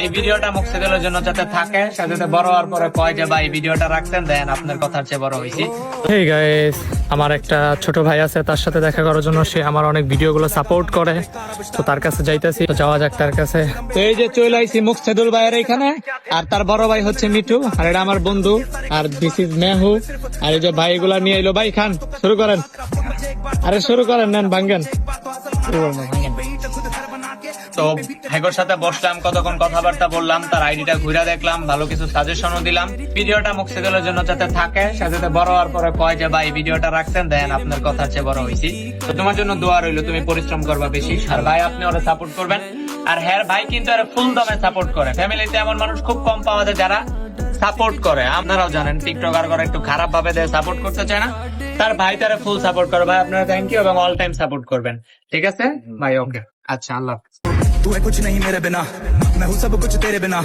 এই ভিডিওটা মুক্তিদের জন্য যাতে থাকে সে যাতে বড় হওয়ার পরে কয় যে ভাই ভিডিওটা রাখতেন দেন আপনার কথার চেয়ে বড় হয়েছি। হেই গাইস আমার একটা ছোট ভাই আছে তার সাথে দেখা করার জন্য সে আমার অনেক ভিডিওগুলো সাপোর্ট করে। তো তার কাছে যাইতেছি তো যাওয়া যাক তার কাছে। তো এই যে চলে আইছি মুকসেদুল ভাইয়ের এখানে আর তার বড় ভাই হচ্ছে মিঠু আর এটা আমার বন্ধু আর দিস ইজ মেহু আর এই যে ভাই এগুলা নিয়ে এলো ভাই খান শুরু করেন। আরে শুরু করেন নেন ভাঙ্গেন। তো ভাইগোর সাথে বসলাম কতক্ষণ কথাবার্তা বললাম তার আইডিটা ঘুরে দেখলাম ভালো কিছু সাজেশনও দিলাম। ভিডিওটা মুক্তিদের জন্য যাতে থাকে সে যাতে বড় হওয়ার পরে কয় যে ভাই ভিডিওটা রাখছেন দেন আপনার কথা চেয়ে বড় হয়েছি তো তোমার জন্য দোয়া রইল তুমি পরিশ্রম করবা বেশি। আর ভাই আপনি ওরা সাপোর্ট করবেন। আর হ্যাঁ ভাই কিন্তু আর ফুল দমে সাপোর্ট করে। ফ্যামিলিতে এমন মানুষ খুব কম পাওয়া যায় যারা সাপোর্ট করে আপনারাও জানেন টিকটকার করে একটু খারাপ ভাবে সাপোর্ট করতে চায় না তার ভাই তারা ফুল সাপোর্ট করে ভাই আপনারা থ্যাংক ইউ এবং অল টাইম সাপোর্ট করবেন ঠিক আছে ভাই ওকে আচ্ছা আল্লাহ হাফেজ। तू है कुछ नहीं मेरे बिना मैं हूँ सब कुछ तेरे बिना